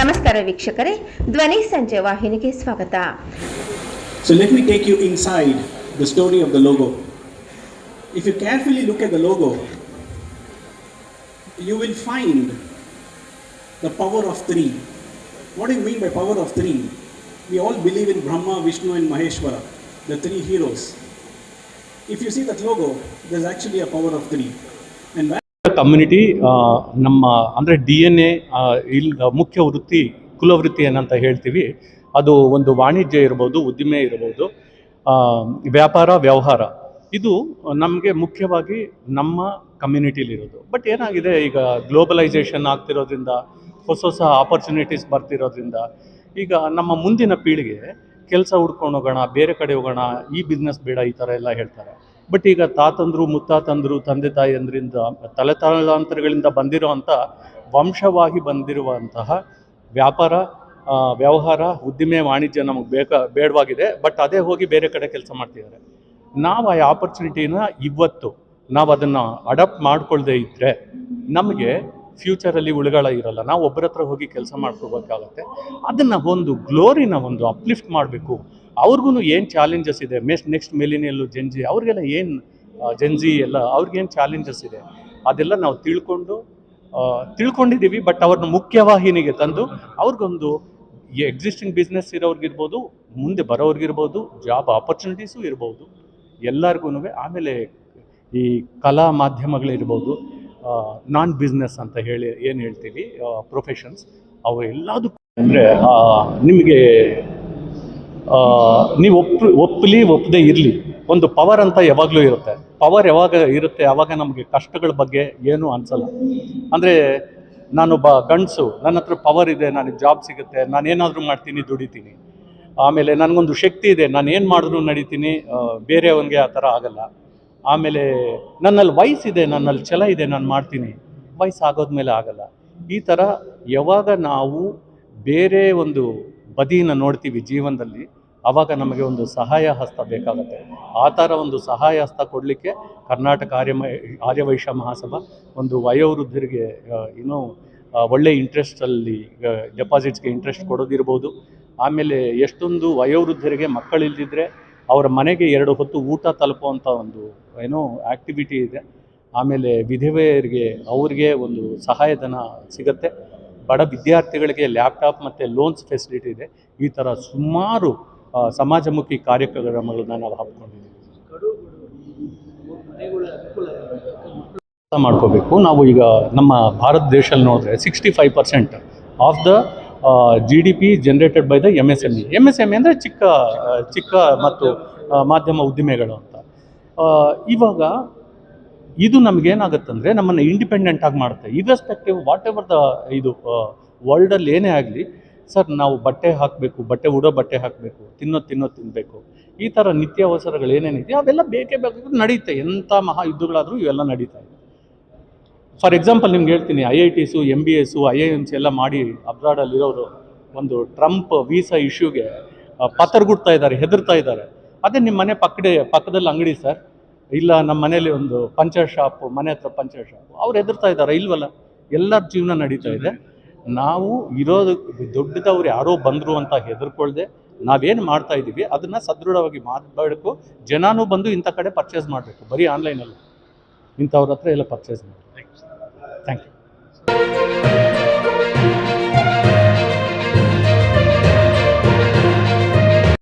ನಮಸ್ಕಾರ ವೀಕ್ಷಕರೇ ಧ್ವನಿ ಸಂಜೆ ವಾಹಿನಿಗೆ ಸ್ವಾಗತ So let me take you inside the story of the logo. If you carefully look at the logo, you will find the power of three. What do you mean by power of three? We all believe in Brahma, Vishnu, and Maheshwara, the three heroes. If you see that logo, there's actually a power of three. And where Community ನಮ್ಮ, ಅಂದರೆ D N A ಇಲ್ಲಿ ಮುಖ್ಯ ವೃತ್ತಿ, ಕುಲವೃತ್ತಿ ಏನಂತ ಹೇಳ್ತೀವಿ. ಅದು ಒಂದು ವಾಣಿಜ್ಯ ಇರ್ಬೋದು, ಉದ್ದಿಮೆ ಇರ್ಬೋದು ವ್ಯಾಪಾರ, ವ್ಯವಹಾರ. ಇದು ನಮಗೆ ಮುಖ್ಯವಾಗಿ ನಮ್ಮ ಕಮ್ಯುನಿಟಿಲಿರೋದು ಬಟ್ ಏನಾಗಿದೆ ಈಗ ಗ್ಲೋಬಲೈಸೇಷನ್ ಆಗ್ತಿರೋದ್ರಿಂದ, ಹೊಸ ಹೊಸ ಆಪರ್ಚುನಿಟೀಸ್ ಬರ್ತಿರೋದ್ರಿಂದ, ಈಗ ನಮ್ಮ ಮುಂದಿನ ಪೀಳಿಗೆ ಕೆಲಸ ಹುಡ್ಕೊಂಡು ಹೋಗೋಣ, ಬೇರೆ ಕಡೆ ಹೋಗೋಣ, ಈ ಬಿಸ್ನೆಸ್ ಬೇಡ, ಈ ಥರ ಎಲ್ಲ ಹೇಳ್ತಾರೆ. ಬಟ್ ಈಗ ತಾತಂದ್ರು, ಮುತ್ತಾತಂದ್ರು, ತಂದೆ ತಾಯಿಯಂದ್ರಿಂದ, ತಲೆ ಬಂದಿರುವಂಥ ಬಂದಿರೋ ವಂಶವಾಗಿ ಬಂದಿರುವಂತಹ ವ್ಯಾಪಾರ ವ್ಯವಹಾರ, ಉದ್ದಿಮೆ, ವಾಣಿಜ್ಯ ನಮಗೆ ಬೇಕಾ, ಬೇಡವಾಗಿದೆ. ಬಟ್ ಅದೇ ಹೋಗಿ ಬೇರೆ ಕಡೆ ಕೆಲಸ ಮಾಡ್ತಿದ್ದಾರೆ. ನಾವು ಆ ಆಪರ್ಚುನಿಟಿನ ಇವತ್ತು ನಾವು ಅದನ್ನು ಅಡಾಪ್ಟ್ ಮಾಡಿಕೊಳ್ಳದೇ ಇದ್ದರೆ ನಮಗೆ ಫ್ಯೂಚರಲ್ಲಿ ಉಳಿಗಾಳ ಇರಲ್ಲ. ನಾವು ಒಬ್ಬರ ಹತ್ರ ಹೋಗಿ ಕೆಲಸ ಮಾಡ್ಕೋಬೇಕಾಗತ್ತೆ. ಅದನ್ನು ಒಂದು ಗ್ಲೋರಿನ ಒಂದು ಅಪ್ಲಿಫ್ಟ್ ಮಾಡಬೇಕು. ಅವ್ರಿಗೂ ಏನು ಚಾಲೆಂಜಸ್ ಇದೆ? ಮೆಸ್ಟ್ ನೆಕ್ಸ್ಟ್ ಮೆಲಿನಿಯಲ್ಲು ಜೆನ್ಜಿ ಅವ್ರಿಗೆಲ್ಲ ಏನು ಜೆನ್ಜಿ ಎಲ್ಲ ಅವ್ರಿಗೇನು ಚಾಲೆಂಜಸ್ ಇದೆ? ಅದೆಲ್ಲ ನಾವು ತಿಳ್ಕೊಂಡು ತಿಳ್ಕೊಂಡಿದ್ದೀವಿ ಬಟ್ ಅವ್ರನ್ನ ಮುಖ್ಯವಾಹಿನಿಗೆ ತಂದು ಅವ್ರಿಗೊಂದು ಎಕ್ಸಿಸ್ಟಿಂಗ್ ಬಿಸ್ನೆಸ್ ಇರೋರ್ಗಿರ್ಬೋದು ಮುಂದೆ ಬರೋರ್ಗಿರ್ಬೋದು ಜಾಬ್ ಆಪರ್ಚುನಿಟೀಸು ಇರ್ಬೋದು ಎಲ್ಲರಿಗೂ ಆಮೇಲೆ ಈ ಕಲಾ ಮಾಧ್ಯಮಗಳಿರ್ಬೋದು ನಾನ್ ಬಿಸ್ನೆಸ್ ಅಂತ ಹೇಳಿ ಏನು ಹೇಳ್ತೀವಿ ಪ್ರೊಫೆಷನ್ಸ್ ಅವು ಎಲ್ಲದಕ್ಕೂ ಅಂದರೆ ನಿಮಗೆ ನೀವು ಒಪ್ ಒಪ್ಪಲಿ ಒಪ್ಪದೆ ಇರಲಿ. ಒಂದು ಪವರ್ ಅಂತ ಯಾವಾಗಲೂ ಇರುತ್ತೆ. ಪವರ್ ಯಾವಾಗ ಇರುತ್ತೆ ಆವಾಗ ನಮಗೆ ಕಷ್ಟಗಳ ಬಗ್ಗೆ ಏನೂ ಅನಿಸಲ್ಲ. ಅಂದರೆ ನಾನು ಬ ಗಂಡಸು, ನನ್ನ ಹತ್ರ ಪವರ್ ಇದೆ, ನನಗೆ ಜಾಬ್ ಸಿಗುತ್ತೆ, ನಾನು ಏನಾದರೂ ಮಾಡ್ತೀನಿ, ದುಡಿತೀನಿ. ಆಮೇಲೆ ನನಗೊಂದು ಶಕ್ತಿ ಇದೆ, ನಾನು ಏನು ಮಾಡಿದ್ರು ನಡೀತೀನಿ ಬೇರೆಯವನಿಗೆ ಆ ಥರ ಆಗಲ್ಲ. ಆಮೇಲೆ ನನ್ನಲ್ಲಿ ವಯಸ್ಸಿದೆ ನನ್ನಲ್ಲಿ ಛಲ ಇದೆ, ನಾನು ಮಾಡ್ತೀನಿ. ವಯಸ್ಸಾಗೋದ್ಮೇಲೆ ಆಗಲ್ಲ. ಈ ಥರ ಯಾವಾಗ ನಾವು ಬೇರೆ ಒಂದು ಬದಿನ ನೋಡ್ತೀವಿ ಜೀವನದಲ್ಲಿ ಆವಾಗ ನಮಗೆ ಒಂದು ಸಹಾಯ ಹಸ್ತ ಬೇಕಾಗುತ್ತೆ. ಆ ಥರ ಒಂದು ಸಹಾಯ ಹಸ್ತ ಕೊಡಲಿಕ್ಕೆ ಕರ್ನಾಟಕ ಆರ್ಯ ಆರ್ಯವೈಶ್ಯ ಮಹಾಸಭಾ ಒಂದು ವಯೋವೃದ್ಧರಿಗೆ ಏನೋ ಒಳ್ಳೆ ಇಂಟ್ರೆಸ್ಟಲ್ಲಿ ಡೆಪಾಸಿಟ್ಸ್ಗೆ ಇಂಟ್ರೆಸ್ಟ್ ಕೊಡೋದಿರ್ಬೋದು. ಆಮೇಲೆ ಎಷ್ಟೊಂದು ವಯೋವೃದ್ಧರಿಗೆ ಮಕ್ಕಳಿಲ್ದಿದ್ರೆ, ಅವರ ಮನೆಗೆ ಎರಡು ಹೊತ್ತು ಊಟ ತಲುಪುವಂಥ ಒಂದು ಏನೋ ಆ್ಯಕ್ಟಿವಿಟಿ ಇದೆ. ಆಮೇಲೆ ವಿಧವೆಯರಿಗೆ, ಅವ್ರಿಗೆ ಒಂದು ಸಹಾಯಧನ ಸಿಗುತ್ತೆ. ಬಡ ವಿದ್ಯಾರ್ಥಿಗಳಿಗೆ ಲ್ಯಾಪ್ಟಾಪ್ ಮತ್ತು ಲೋನ್ಸ್ ಫೆಸಿಲಿಟಿ ಇದೆ. ಈ ಥರ ಸುಮಾರು ಸಮಾಜಮುಖಿ ಕಾರ್ಯಕ್ರಮಗಳನ್ನ ನಾವು ಹಾಕ್ಕೊಂಡಿದ್ದೀವಿ ಮಾಡ್ಕೋಬೇಕು. ನಾವು ಈಗ ನಮ್ಮ ಭಾರತ ದೇಶದಲ್ಲಿ ನೋಡಿದ್ರೆ sixty five percent of the G D P generated by the M S M E M S M E ಅಂದರೆ ಚಿಕ್ಕ ಚಿಕ್ಕ ಮತ್ತು ಮಾಧ್ಯಮ ಉದ್ದಿಮೆಗಳು. ಇವಾಗ ಇದು ನಮಗೇನಾಗುತ್ತಂದರೆ ನಮ್ಮನ್ನು ಇಂಡಿಪೆಂಡೆಂಟ್ ಆಗಿ ಮಾಡುತ್ತೆ. ಇರ್ರೆಸ್ಪೆಕ್ಟಿವ್ ವಾಟ್ ಎವರ್ ದ ಇದು ವರ್ಲ್ಡಲ್ಲಿ ಏನೇ ಆಗಲಿ, ಸರ್ ನಾವು ಬಟ್ಟೆ ಹಾಕಬೇಕು, ಬಟ್ಟೆ ಉಡೋ ಬಟ್ಟೆ ಹಾಕಬೇಕು ತಿನ್ನೋ ತಿನ್ನೋ ತಿನ್ನಬೇಕು ಈ ಥರ ನಿತ್ಯಾವಸರಗಳು ಏನೇನಿದೆ ಅವೆಲ್ಲ ಬೇಕೇ ಬೇಕು ನಡೀತೆ. ಎಂಥ ಮಹಾ ಯುದ್ಧಗಳಾದರೂ ಇವೆಲ್ಲ ನಡೀತಾ ಇದೆ. ಫಾರ್ ಎಕ್ಸಾಂಪಲ್ ನಿಮ್ಗೆ ಹೇಳ್ತೀನಿ I I Ts M B S I I Ms ಎಲ್ಲ ಮಾಡಿ ಅಬ್ರಾಡಲ್ಲಿರೋರು ಒಂದು ಟ್ರಂಪ್ ವೀಸಾ ಇಶ್ಯೂಗೆ ಪತರ್ಗುಡ್ತಾ ಇದ್ದಾರೆ, ಹೆದರ್ತಾ ಇದ್ದಾರೆ. ಅದೇ ನಿಮ್ಮ ಮನೆ ಪಕ್ಕಡೆ, ಪಕ್ಕದಲ್ಲಿ ಅಂಗಡಿ ಸರ್. ಇಲ್ಲ ನಮ್ಮ ಮನೇಲಿ ಒಂದು ಪಂಚರ್ ಶಾಪು, ಮನೆ ಹತ್ರ ಪಂಚರ್ ಶಾಪು, ಅವ್ರು ಹೆದರ್ತಾ ಇದ್ದಾರೆ, ಇಲ್ವಲ್ಲ? ಎಲ್ಲರ ಜೀವನ ನಡೀತಾ ಇದೆ. ನಾವು ಇರೋದು, ದೊಡ್ಡದವ್ರು ಯಾರೋ ಬಂದರು ಅಂತ ಹೆದರ್ಕೊಳ್ದೆ, ನಾವೇನು ಮಾಡ್ತಾ ಇದ್ದೀವಿ ಅದನ್ನು ಸದೃಢವಾಗಿ ಮಾಡಬೇಕು ಜನನೂ ಬಂದು ಇಂಥ ಕಡೆ ಪರ್ಚೇಸ್ ಮಾಡಬೇಕು, ಬರೀ ಆನ್ಲೈನಲ್ಲಿ ಇಂಥವ್ರ ಹತ್ರ ಎಲ್ಲ ಪರ್ಚೇಸ್ ಮಾಡಿ ಥ್ಯಾಂಕ್ ಯು